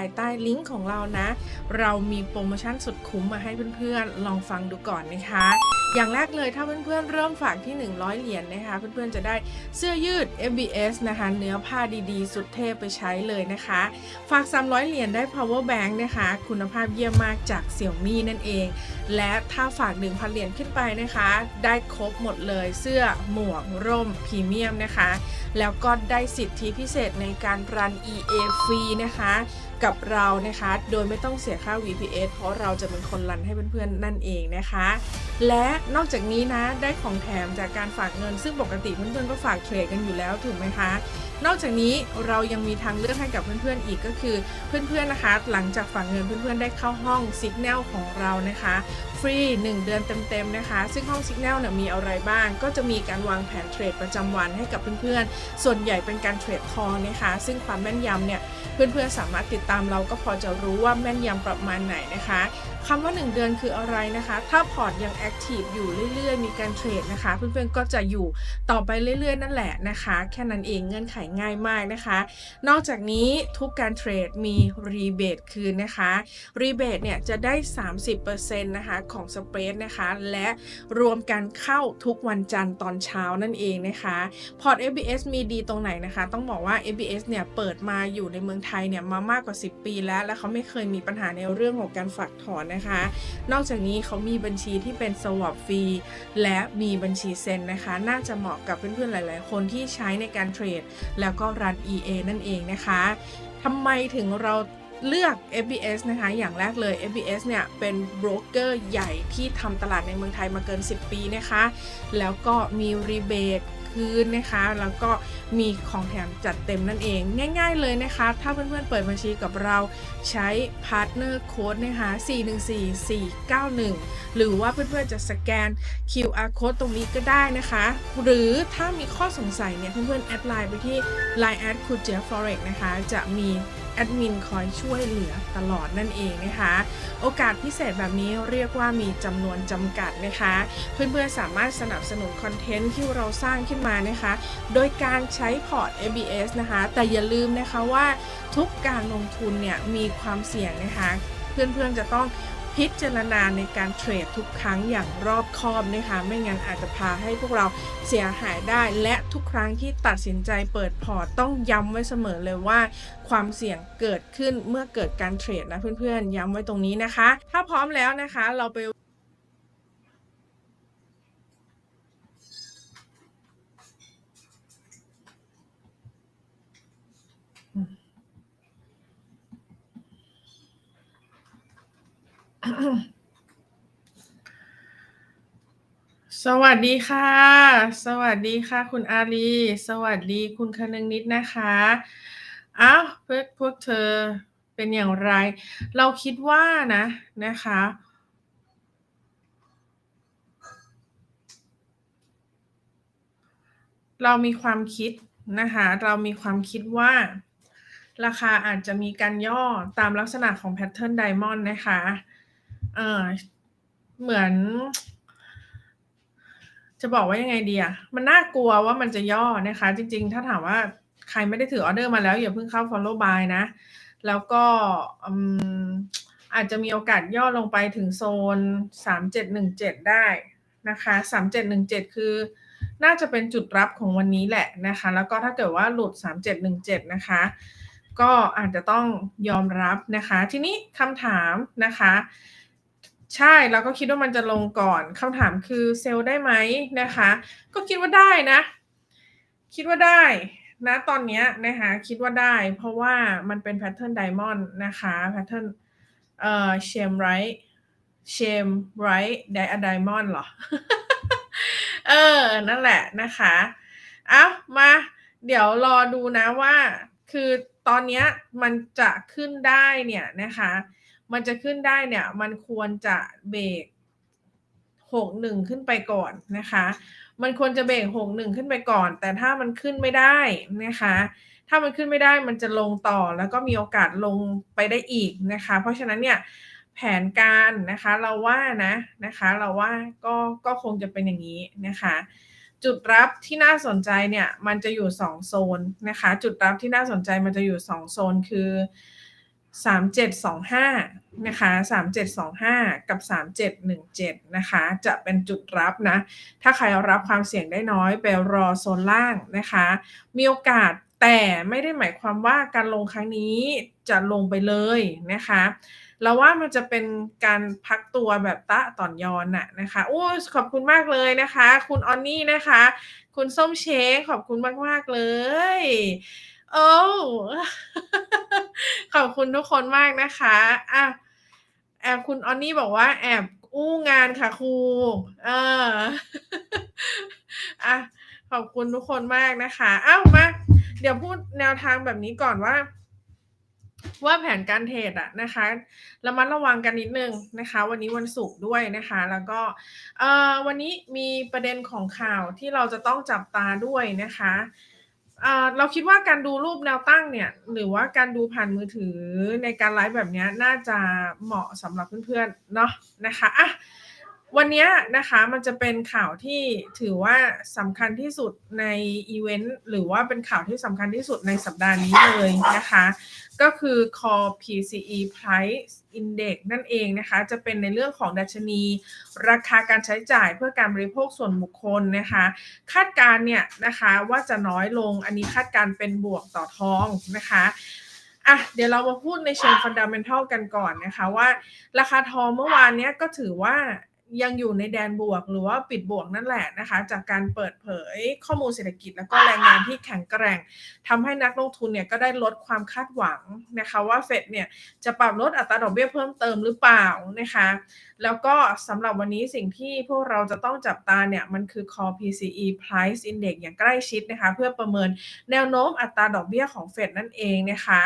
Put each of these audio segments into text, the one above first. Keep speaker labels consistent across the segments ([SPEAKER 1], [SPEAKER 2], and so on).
[SPEAKER 1] ายใต้ลิงก์ของเรานะ เรามีโปรโมชั่นสุดคุ้มมาให้เพื่อนๆ ลองฟังดูก่อนนะคะ อย่างแรกเลยถ้าเพื่อนๆ เริ่มฝากที่ 100 เหรียญนะคะ เพื่อนๆ จะได้เสื้อยืด MBS นะคะ เนื้อผ้าดีๆ สุดเทพไปใช้เลยนะคะ ฝาก 300 เหรียญได้ power bank นะคะ คุณภาพเยี่ยมมากจากเสี่ยวมี่นั่นเอง และถ้าฝาก 1,000 เหรียญขึ้นไปนะคะ ได้ครบหมดเลยเสื้อหมวกร่มพรีเมียมนะคะ แล้วก็ได้สิทธิพิเศษในการรัน EA ฟรีนะคะ กับเรานะคะ โดยไม่ต้องเสียค่า VPS เพราะเราจะเป็นคนรันให้เพื่อนๆนั่นเองนะคะ และนอกจากนี้นะได้ของแถมจากการฝากเงิน ซึ่งปกติเพื่อนๆก็ฝากเทรดกันอยู่แล้วถูกไหมคะนอกจากนี้เรายังมีทางเลือกให้กับเพื่อนๆอีกก็คือ เพื่อนๆนะคะ หลังจากฝากเงินเพื่อนๆได้เข้าห้อง Signal ของเรานะคะ ฟรี 1 เดือนเต็มๆนะคะ ซึ่งห้อง Signal เนี่ยมีอะไรบ้าง ก็จะมีการวางแผนเทรดประจำวันให้กับเพื่อนๆ ส่วนใหญ่เป็นการเทรดทองนะคะ ซึ่งความแม่นยำเนี่ยเพื่อนๆสามารถติดตามเราก็พอจะรู้ว่าแม่นยำประมาณไหนนะคะคำว่า 1 เดือนคืออะไรนะคะ ถ้าพอร์ตยังแอคทีฟอยู่เรื่อยๆ มีการเทรดนะคะ เพื่อนๆก็จะอยู่ต่อไปเรื่อยๆ นั่นแหละนะคะ แค่นั้นเองเงื่อนไขง่ายมากนะคะ นอกจากนี้ทุกการเทรดมีรีเบทคืนนะคะรีเบทเนี่ยจะได้ 30%นะคะของสเปรดนะคะ และรวมกันเข้าทุกวันจันทร์ตอนเช้านั่นเองนะคะพอร์ต FBS มีดีตรงไหนนะคะ ต้องบอกว่า FBS เนี่ยเปิดมาอยู่ในเมืองไทยเนี่ยมามากกว่า 10 ปีแล้ว และเขาไม่เคยมีปัญหาในเรื่องของการฝากถอนนะคะ นอกจากนี้เขามีบัญชีที่เป็น swap ฟรีและมีบัญชีเซ็นนะคะ น่าจะเหมาะกับเพื่อนๆหลาย ๆ คนที่ใช้ในการเทรดแล้วก็รัน EA นั่นเองนะคะทำไมถึงเราเลือก FBS นะคะ อย่างแรกเลย FBS เนี่ย เป็นโบรกเกอร์ใหญ่ที่ทำตลาดในเมืองไทยมาเกิน 10 ปีนะคะ แล้วก็มีรีเบท คืนนะคะ แล้วก็มีของแถมจัดเต็มนั่นเอง ง่าย ๆเลยนะคะ ถ้าเพื่อนๆเปิดบัญชีกับเราใช้ Partner Code นะคะ 414491 หรือว่าเพื่อนๆจะสแกน QR Code ตรงนี้ก็ได้นะคะ หรือถ้ามีข้อสงสัยเนี่ยเพื่อนๆแอดไลน์ไปที่ Line แอดคูเจ Forex นะคะ จะมี แอดมินคอยช่วยเหลือตลอดนั่นเองนะคะ โอกาสพิเศษแบบนี้เรียกว่ามีจำนวนจำกัดนะคะ เพื่อนๆสามารถสนับสนุนคอนเทนต์ที่เราสร้างขึ้นมานะคะ โดยการใช้พอร์ต ABS นะคะ แต่อย่าลืมนะคะว่าทุกการลงทุนเนี่ยมีความเสี่ยงนะคะ เพื่อนๆจะต้อง พิจารณาในการเทรดทุกครั้งอย่างรอบคอบนะคะ ไม่งั้นอาจจะพาให้พวกเราเสียหายได้ และทุกครั้งที่ตัดสินใจเปิดพอร์ตต้องย้ำไว้เสมอเลยว่า ความเสี่ยงเกิดขึ้นเมื่อเกิดการเทรดนะเพื่อนๆ ย้ำไว้ตรงนี้นะคะ ถ้าพร้อมแล้วนะคะ เราไป สวัสดีค่ะ สวัสดีค่ะ คุณอารีสวัสดีคุณคนึงนิดนะคะอ้าวพวกพวกเธอเป็นอย่างไร เราคิดว่านะนะคะ เรามีความคิดนะคะ เรามีความคิดว่า ราคาอาจจะมีการย่อตามลักษณะของแพทเทิร์นไดมอนด์นะคะ เออเหมือน จะบอกว่ายังไงดีอะมันน่ากลัวว่ามันจะย่อนะคะ จริง ๆ ถ้าถามว่าใครไม่ได้ถือออเดอร์มาแล้วอย่าเพิ่งเข้า follow by นะ แล้วก็อืมอาจจะมีโอกาสย่อลงไปถึงโซน 3717 ได้นะคะ3717 คือน่าจะเป็นจุดรับของวันนี้แหละนะคะ แล้วก็ถ้าเกิดว่าหลุด 3717 นะคะ ก็อาจจะต้องยอมรับนะคะ ทีนี้คำถามนะคะ ใช่เราก็คิดว่ามันจะลงก่อนคำถามคือเซลล์ได้ไหมนะคะ ก็คิดว่าได้นะ คิดว่าได้นะตอนเนี้ยนะคะคิดว่าได้ เพราะว่ามันเป็นแพทเทิร์นไดมอนด์นะคะแพทเทิร์นเอ่อเชมไรท์เชมไรท์ไดอะไดมอนด์เหรอ เออ นั่นแหละนะคะเอามา เดี๋ยวรอดูนะว่า คือตอนเนี้ยมันจะขึ้นได้เนี่ยนะคะ มันจะขึ้นได้เนี่ย มันควรจะเบรกหกหนึ่งขึ้นไปก่อนนะคะ มันควรจะเบรกหกหนึ่งขึ้นไปก่อน แต่ถ้ามันขึ้นไม่ได้นะคะ ถ้ามันขึ้นไม่ได้มันจะลงต่อแล้วก็มีโอกาสลงไปได้อีกนะคะ เพราะฉะนั้นเนี่ยแผนการนะคะเราว่านะนะคะเราว่าก็ก็คงจะเป็นอย่างนี้นะคะ จุดรับที่น่าสนใจเนี่ยมันจะอยู่ 2 โซนนะคะ จุดรับที่น่าสนใจมันจะอยู่ 2 โซนคือ 3725 นะคะ 3725 กับ 3717 นะคะ จะเป็นจุดรับนะ ถ้าใครรับความเสี่ยงได้น้อยไปรอโซนล่างนะคะ มีโอกาสแต่ไม่ได้หมายความว่าการลงครั้งนี้จะลงไปเลยนะคะเราว่ามันจะเป็นการพักตัวแบบตะต่อนยอนน่ะนะคะโอ้ขอบคุณมากเลยนะคะ คุณออนนี่นะคะ คุณส้มเชคขอบคุณมากๆเลย โอ้ ขอบคุณทุกคนมากนะคะอะแอบคุณออนนี่บอกว่า แอบอู้งานค่ะครู เอออะขอบคุณทุกคนมากนะคะอ้าวมา เดี๋ยวพูดแนวทางแบบนี้ก่อนว่า ว่าแผนการเทรดอะนะคะระมัดระวังกันนิดนึงนะคะ วันนี้วันศุกร์ด้วยนะคะ แล้วก็เออวันนี้มีประเด็นของข่าวที่เราจะต้องจับตาด้วยนะคะ เราคิดว่าการดูรูปแนวตั้งเนี่ย หรือว่าการดูผ่านมือถือในการไลฟ์แบบนี้น่าจะเหมาะสำหรับเพื่อนๆเนาะนะคะอะวันนี้นะคะมันจะเป็นข่าวที่ถือว่าสำคัญที่สุดในอีเวนต์หรือว่าเป็นข่าวที่สำคัญที่สุดในสัปดาห์นี้เลยนะคะ ก็คือ Core PCE Price Index นั่นเองนะคะ จะเป็นในเรื่องของดัชนี ราคาการใช้จ่ายเพื่อการบริโภคส่วนบุคคลนะคะ คาดการณ์เนี่ยนะคะว่าจะน้อยลง อันนี้คาดการณ์เป็นบวกต่อทองนะคะอะเดี๋ยวเรามาพูดในเชิงฟันดัมเ n ทัลกันก่อนนะคะว่า ราคาทองเมื่อวานเนี้ยก็ถือว่า ยังอยู่ในแดนบวกหรือว่าปิดบวกนั่นแหละนะคะ จากการเปิดเผยข้อมูลเศรษฐกิจ แล้วก็แรงงานที่แข็งแกร่งทำให้นักลงทุนเนี่ยก็ได้ลดความคาดหวังนะคะว่าเฟดเนี่ยจะปรับลดอัตราดอกเบี้ยเพิ่มเติมหรือเปล่านะคะแล้วก็สำหรับวันนี้สิ่งที่พวกเราจะต้องจับตาเนี่ย มันคือ Core PCE Price Index อย่างใกล้ชิดนะคะ เพื่อประเมินแนวโน้มอัตราดอกเบี้ยของเฟดนั่นเองนะคะ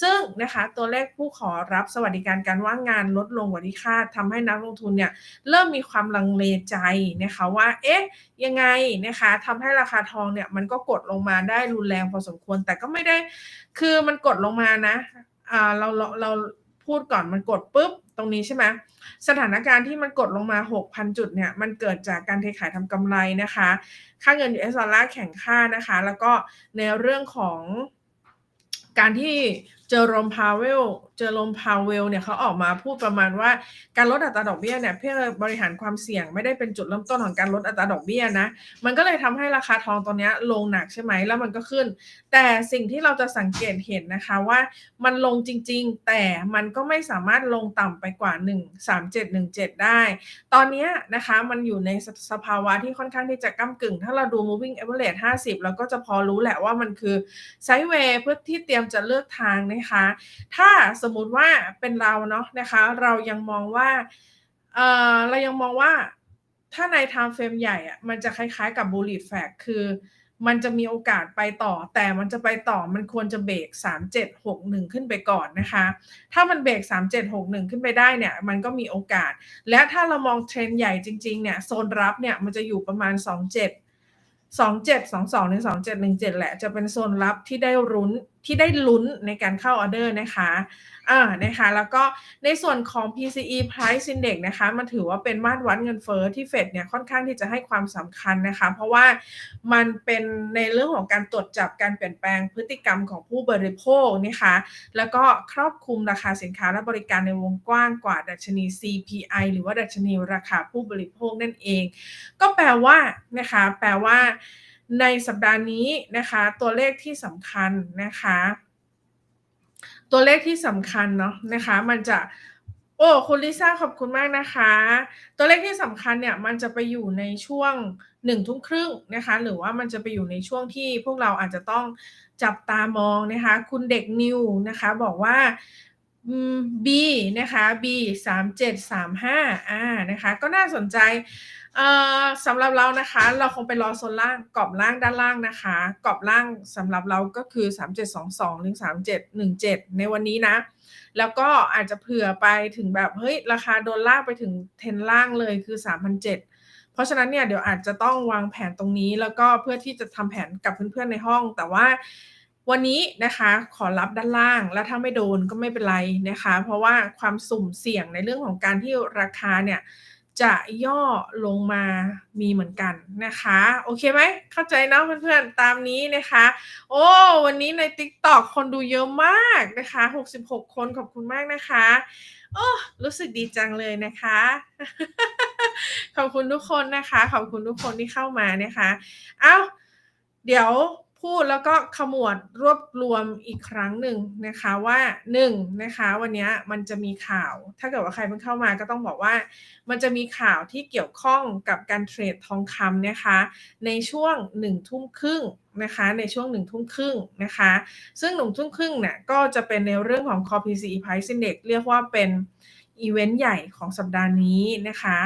[SPEAKER 1] ซึ่งนะคะตัวเลขผู้ขอรับสวัสดิการการว่างงานลดลงกว่าที่คาดทำให้นักลงทุนเนี่ยเริ่มมีความลังเลใจนะคะว่า เอ๊ะ ยังไงนะคะทำให้ราคาทองเนี่ยมันก็กดลงมาได้รุนแรงพอสมควร แต่ก็ไม่ได้ คือมันกดลงมานะเราเราเราพูดก่อนมันกดปุ๊บ รงนี้ใช่ไหมสถานการณ์ที่มันกดลงมา 6,000 จุดเนี่ยมันเกิดจากการเทขายทำกำไรนะคะ ค่าเงิน US ดอลลาร์แข็งค่านะคะ แล้วก็ในเรื่องของการที่ เจอโรมพาวเวล เจอโรมพาวเวลเนี่ยเขาออกมาพูดประมาณว่า การลดอัตราดอกเบี้ยเนี่ยเพื่อบริหารความเสี่ยงไม่ได้เป็นจุดเริ่มต้นของการลดอัตราดอกเบี้ยนะ มันก็เลยทำให้ราคาทองตอนนี้ลงหนักใช่ไหมแล้วมันก็ขึ้น แต่สิ่งที่เราจะสังเกตเห็นนะคะว่ามันลงจริง ๆ แต่มันก็ไม่สามารถลงต่ำไปกว่า 13717 ได้ ตอนนี้นะคะมันอยู่ในสภาวะที่ค่อนข้างที่จะก้ากึ่ง ถ้าเราดู moving average 50เราก็จะพอรู้แหละว่ามันคือไซด์เวย์เพื่อที่เตรียมจะเลือกทางนะคะถ้าสมมุติว่าเป็นเราเนาะนะคะ เรายังมองว่าเออเรายังมองว่าถ้าใน time frame ใหญ่อะมันจะคล้ายๆกับ bullish flag คือมันจะมีโอกาสไปต่อ แต่มันจะไปต่อมันควรจะเบรก3761 ขึ้นไปก่อนนะคะ ถ้ามันเบรก3761 ขึ้นไปได้เนี่ย มันก็มีโอกาส และถ้าเรามองเทรนใหญ่จริงๆเนี่ยโซนรับเนี่ยมันจะอยู่ประมาณ 27 27 22ถึง2717 แหละ จะเป็นโซนรับที่ได้รุ้นที่ได้ลุ้นในการเข้าออเดอร์นะคะอ่านะคะ แล้วก็ในส่วนของ PCE Price Index นะคะ มันถือว่าเป็นมาตรวัดเงินเฟอ้อที่เฟดเนี่ยค่อนข้างที่จะให้ความสำคัญนะคะ เพราะว่ามันเป็นในเรื่องของการตรวจจับการเปลี่ยนแปลงพฤติกรรมของผู้บริโภคนะคะ แล้วก็ครอบคลุมราคาสินค้าและบริการในวงกว้างกว่าดัชนี CPI หรือว่าดัชนีราคาผู้บริโภคนั่นเอง ก็แปลว่านะคะ แปลว่า ในสัปดาห์นี้นะคะตัวเลขที่สำคัญนะคะ ตัวเลขที่สำคัญเนาะนะคะมันจะโอ้คุณลิซ่าขอบคุณมากนะคะ ตัวเลขที่สำคัญเนี่ยมันจะไปอยู่ในช่วงหนึ่งทุ่มครึ่งนะคะหรือว่ามันจะไปอยู่ในช่วงที่พวกเราอาจจะต้องจับตามองนะคะ คุณเด็กนิวนะคะบอกว่า B นะคะ B 3 7 3 5อ่านะคะก็น่าสนใจสำหรับเรานะคะ เราคงไปรอโซนล่างกรอบล่างด้านล่างนะคะกรอบล่างสำหรับเราก็คือ 3722ถึง3717 ในวันนี้นะ แล้วก็อาจจะเผื่อไปถึงแบบเฮ้ยราคาโดนล่ากไปถึงเทนล่างเลยคือ 3,007 เพราะฉะนั้นเนี่ยเดี๋ยวอาจจะต้องวางแผนตรงนี้ แล้วก็เพื่อที่จะทำแผนกับเพื่อนๆในห้อง แต่ว่า วันนี้นะคะขอรับด้านล่างแล้วถ้าไม่โดนก็ไม่เป็นไรนะคะ เพราะว่าความสุ่มเสี่ยงในเรื่องของการที่ราคาเนี่ยจะย่อลงมามีเหมือนกันนะคะ โอเคไหมเข้าใจเนาะเพื่อนๆตามนี้นะคะ โอ้วันนี้ใน TikTok คนดูเยอะมากนะคะ 66 คนขอบคุณมากนะคะโอ้รู้สึกดีจังเลยนะคะ ขอบคุณทุกคนนะคะ ขอบคุณทุกคนที่เข้ามานะคะ เอ้า เดี๋ยว พูดแล้วก็ขมวดรวบรวมอีกครั้งหนึ่งนะคะว่าหนึ่งนะคะวันนี้มันจะมีข่าว ถ้าเกิดว่าใครเพิ่งเข้ามาก็ต้องบอกว่า มันจะมีข่าวที่เกี่ยวข้องกับการเทรดทองคำนะคะในช่วงหนึ่งทุ่มครึ่งนะคะในช่วงหนึ่งทุ่มครึ่งนะคะซึ่งหนึ่งทุ่มครึ่งเนี่ยก็จะเป็นในเรื่องของ Core PCE Price Index เรียกว่าเป็นอีเวนต์ใหญ่ของสัปดาห์นี้นะคะ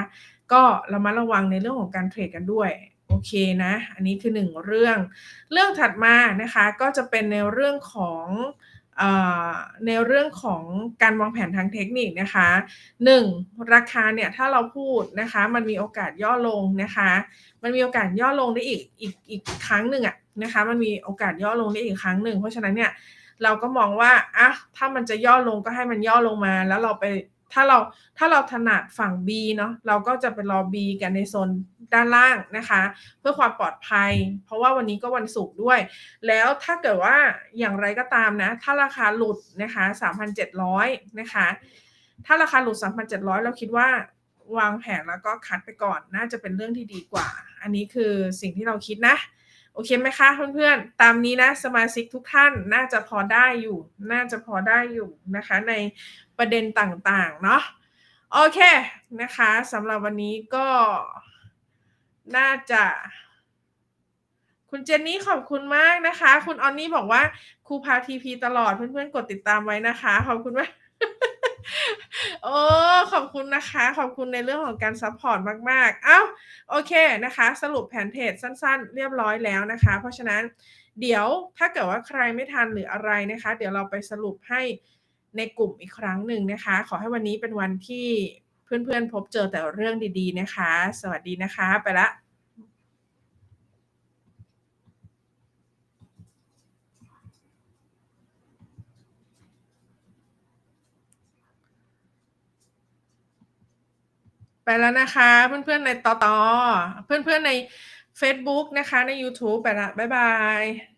[SPEAKER 1] ก็ระมัดระวังในเรื่องของการเทรดกันด้วย อเคนะ อันนี้คือหนึ่งเรื่อง เรื่องถัดมานะคะก็จะเป็นในเรื่องของอในเรื่องของการวางแผนทางเทคนิคนะคะ 1. ราคาเนี่ยถ้าเราพูดนะคะมันมีโอกาสย่อลงนะคะ มันมีโอกาสย่อลงได้อีกอีกอีกครั้งหนึ่งอะนะคะมันมีโอกาสย่อลงได้อีกครั้งหนึ่งเพราะฉะนั้นเนี่ยเราก็มองว่าอะถ้ามันจะย่อลงก็ให้มันย่อลงมา แล้วเราไป ถ้าเราถ้าเราถนัดฝั่ง B เนาะเราก็จะไปรอ B กันในโซนด้านล่างนะคะ เพื่อความปลอดภัย เพราะว่าวันนี้ก็วันศุกร์ด้วย แล้วถ้าเกิดว่าอย่างไรก็ตามนะ ถ้าราคาหลุดนะคะ3,700 นะคะ ถ้าราคาหลุด 3,700 เราคิดว่าวางแผนแล้วก็คัดไปก่อนน่าจะเป็นเรื่องที่ดีกว่า อันนี้คือสิ่งที่เราคิดนะโอเคไหมคะเพื่อนๆ ตามนี้นะสมาชิกทุกท่านน่าจะพอได้อยู่ น่าจะพอได้อยู่นะคะ ใน ประเด็นต่างๆ เนาะโอเคนะคะสำหรับวันนี้ก็น่าจะ คุณเจนนี่ขอบคุณมากนะคะ คุณออนนี่บอกว่าครูพาทีพีตลอดเพื่อนๆ กดติดตามไว้นะคะ ขอบคุณมากโอ้ขอบคุณนะคะ ขอบคุณในเรื่องของการซัพพอร์ตมาก ๆ เอ้า โอเคนะคะ สรุปแผนเทรดสั้น ๆ เรียบร้อยแล้วนะคะ เพราะฉะนั้นเดี๋ยวถ้าเกิดว่าใครไม่ทันหรืออะไรนะคะ เดี๋ยวเราไปสรุปให้ ในกลุ่มอีกครั้งหนึ่งนะคะ ขอให้วันนี้เป็นวันที่เพื่อนๆ พบเจอแต่เรื่องดีๆนะคะ สวัสดีนะคะไปละไปแล้วนะคะ เพื่อนๆในต่อต่อเพื่อนๆใน Facebook นะคะ ใน YouTube ไปละบ๊ายบาย